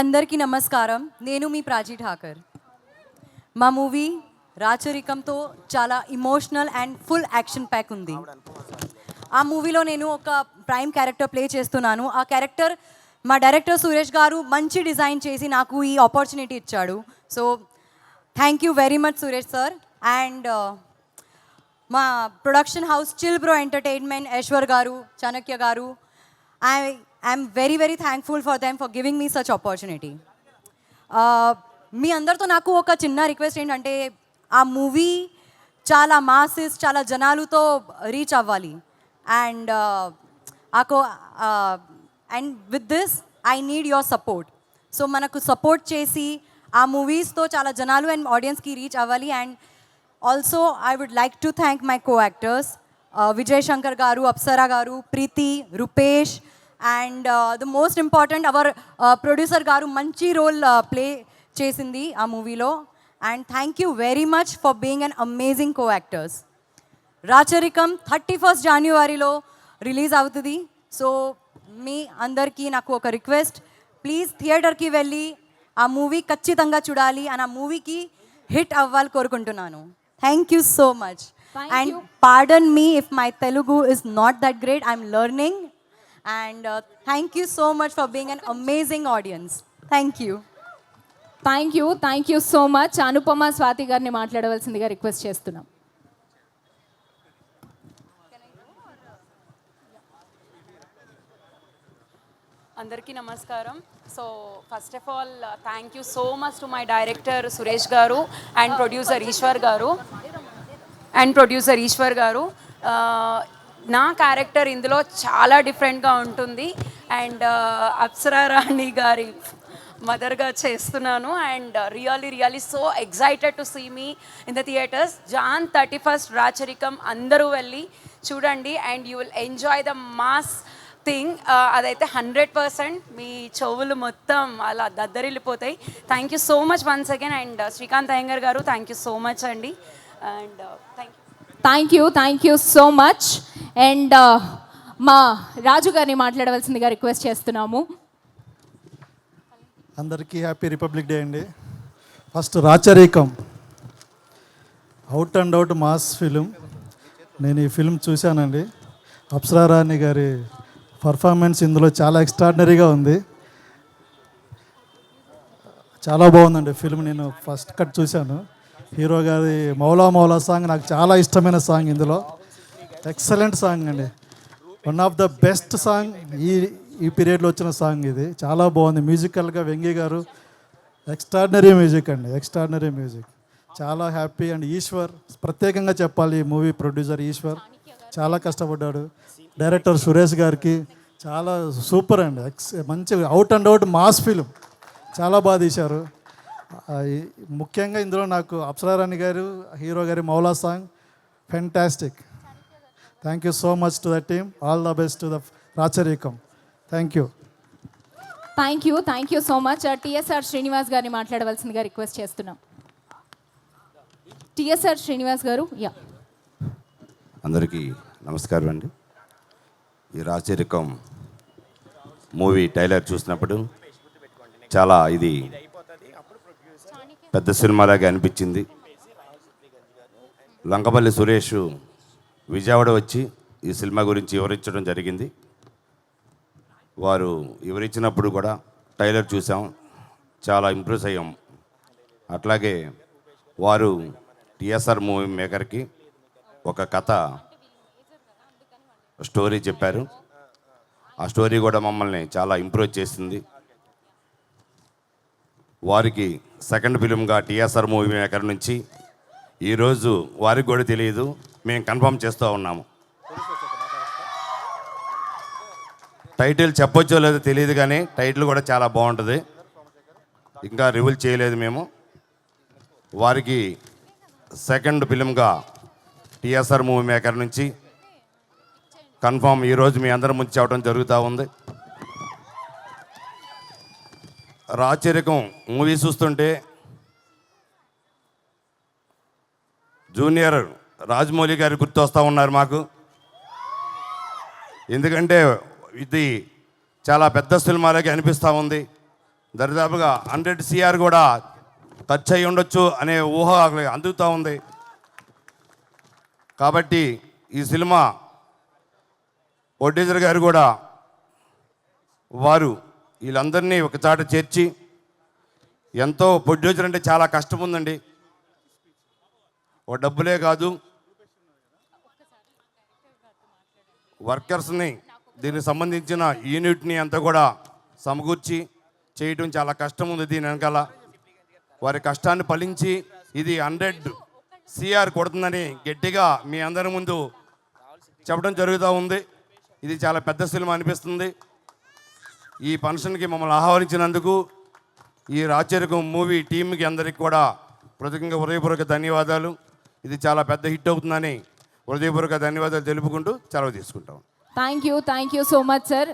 అందరికీ నమస్కారం. నేను మీ ప్రాజీ ఠాకర్. మా మూవీ రాచరికంతో చాలా emotional and full action pack ఉంది. ఆ మూవీలో నేను ఒక ప్రైమ్ క్యారెక్టర్ ప్లే చేస్తున్నాను. ఆ క్యారెక్టర్ మా డైరెక్టర్ సురేష్ గారు మంచి డిజైన్ చేసి నాకు ఈ ఆపర్చునిటీ ఇచ్చాడు. So thank you very much Suresh sir and uh, మా production house chill bro entertainment Eshwar garu Chanakya garu I I'm very very thankful for them for giving me such opportunity మీ అందరితో నాకు ఒక చిన్న request ఏంటంటే ఆ movie చాలా masses చాలా జనాలతో రీచ్ అవ్వాలి. And ఆకో and with this I need your support so మనకు సపోర్ట్ చేసి ఆ మూవీస్తో చాలా జనాలు అండ్ ఆడియన్స్కి రీచ్ అవ్వాలి. And also I would like to thank my co actors Vijay Shankar garu Apsara garu Preethi Rupesh and the most important our producer garu మంచి role play చేసింది ఆ మూవీలో. And thank you very much for being an amazing co actors Racharikam thirty first జనవరిలో release అవుతుంది. So మీ అందరికీ నాకు ఒక రిక్వెస్ట్ ప్లీజ్ థియేటర్కి వెళ్ళి ఆ మూవీ ఖచ్చితంగా చూడాలి అని ఆ మూవీకి హిట్ అవ్వాలి కోరుకుంటున్నాను. Thank you so much and. Pardon me if my Telugu is not that great I'm learning and thank you so much for being an amazing audience thank you thank you thank you so much Anupama Swathi గారిని మాట్లాడవలసిందిగా request చేస్తున్నాం. అందరికీ నమస్కారం. So first of all thank you so much to my director Suresh garu and producer Eshwar గారు and producer Eshwar గారు. ఆ, నా character ఇందులో చాలా డిఫరెంట్గా ఉంటుంది. అండ్ అప్సరా రాణి గారి మదర్గా చేస్తున్నాను. And really really so excited to see me in the theatres. Jan thirty first Racharikam అందరూ వెళ్ళి చూడండి. And you will enjoy the mass thing. అదైతే హండ్రెడ్ పర్సెంట్ మీ చెవులు మొత్తం అలా దద్దరిల్లిపోతాయి. Thank you so much once again. And Srikanth Iyengar garu thank you so much అండి. And thank you. Thank you thank you so much. And uh, మా రాజు గారిని మాట్లాడవలసిందిగా request చేస్తున్నాము. అందరికీ హ్యాపీ రిపబ్లిక్ డే అండి. First Racharikam. Out and out mass film నేను ఈ film చూశానండి. అప్సరారాణి గారి పర్ఫార్మెన్స్ ఇందులో చాలా ఎక్స్ట్రాడినరీగా ఉంది. చాలా బాగుందండి ఫిలిం నేను ఫస్ట్ కట్ చూశాను. హీరో గారి మౌలా మౌలా సాంగ్ నాకు చాలా ఇష్టమైన సాంగ్ ఇందులో. ఎక్సలెంట్ సాంగ్ అండి. One of the best song ఈ ఈ పీరియడ్లో వచ్చిన సాంగ్ ఇది. చాలా బాగుంది. మ్యూజికల్గా వెంగి గారు ఎక్స్ట్రాడినరీ మ్యూజిక్ అండి. Extraordinary music. చాలా హ్యాపీ అండ్ ఈశ్వర్ ప్రత్యేకంగా చెప్పాలి ఈ మూవీ ప్రొడ్యూసర్ ఈశ్వర్. చాలా కష్టపడ్డాడు. డైరెక్టర్ సురేష్ గారికి చాలా సూపర్ అండి. ఎక్స్ మంచి out and out mass film చాలా బాగా తీశారు. ముఖ్యంగా ఇందులో నాకు అప్సరారాణి గారు హీరో గారి Maula song fantastic thank you so much to the team all the best to the Racharikam thank you thank you thank you so much TSR Srinivas గారిని మాట్లాడవలసిందిగా request చేస్తున్నాం. టిఎస్ఆర్ శ్రీనివాస్ గారు యా అందరికీ నమస్కారం అండి. ఈ రాచరికం మూవీ టైలర్ చూసినప్పుడు చాలా ఇది పెద్ద సినిమాలాగా అనిపించింది. లంకపల్లి సురేష్ విజయవాడ వచ్చి ఈ సినిమా గురించి వివరించడం జరిగింది. వారు వివరించినప్పుడు కూడా టైలర్ చూసాం. చాలా ఇంప్రెస్ అయ్యాం. అట్లాగే వారు టిఎస్ఆర్ మూవీ మేకర్కి ఒక కథ స్టోరీ చెప్పారు. ఆ స్టోరీ కూడా మమ్మల్ని చాలా ఇంప్రూవ్ చేసింది. వారికి సెకండ్ ఫిలింగా టిఎస్ఆర్ మూవీ మేకర్ నుంచి ఈరోజు వారికి కూడా తెలియదు. మేము కన్ఫర్మ్ చేస్తూ ఉన్నాము. టైటిల్ చెప్పొచ్చో లేదో తెలియదు కానీ టైటిల్ కూడా చాలా బాగుంటుంది. ఇంకా రివీల్ చేయలేదు మేము. వారికి సెకండ్ ఫిలింగా టిఎస్ఆర్ మూవీ మేకర్ నుంచి కన్ఫామ్ ఈరోజు మీ అందరి ముందు చెప్పడం జరుగుతూ ఉంది. రాచరికం మూవీ చూస్తుంటే జూనియర్ రాజమౌళి గారు గుర్తొస్తూ ఉన్నారు మాకు. ఎందుకంటే ఇది చాలా పెద్ద సినిమాలకి అనిపిస్తూ ఉంది. దరిదాపుగా హండ్రెడ్ సిఆర్ కూడా టచ్ అయి ఉండొచ్చు అనే ఊహ అందుతూ ఉంది. కాబట్టి ఈ సినిమా ఒడ్డీజర్ గారు కూడా వారు వీళ్ళందరినీ ఒకచాట చేర్చి ఎంతో ప్రొడ్యూసర్ అంటే చాలా కష్టం ఉందండి. ఓ డబ్బులే కాదు. వర్కర్స్ని దీనికి సంబంధించిన యూనిట్ని అంతా కూడా సమకూర్చి చేయటం చాలా కష్టం ఉంది దీని వెనకాల. వారి కష్టాన్ని ఫలించి ఇది హండ్రెడ్ సిఆర్ కొడుతుందని గట్టిగా మీ అందరి ముందు చెప్పడం జరుగుతూ ఉంది. ఇది చాలా పెద్ద సినిమా అనిపిస్తుంది. ఈ ఫంక్షన్కి మమ్మల్ని ఆహ్వానించినందుకు ఈ రాచరికం మూవీ టీంకి అందరికి కూడా ప్రత్యేకంగా హృదయపూర్వక ధన్యవాదాలు. ఇది చాలా పెద్ద హిట్ అవుతుందని హృదయపూర్వక ధన్యవాదాలు తెలుపుకుంటూ సెలవు తీసుకుంటాం. Thank you thank you so much sir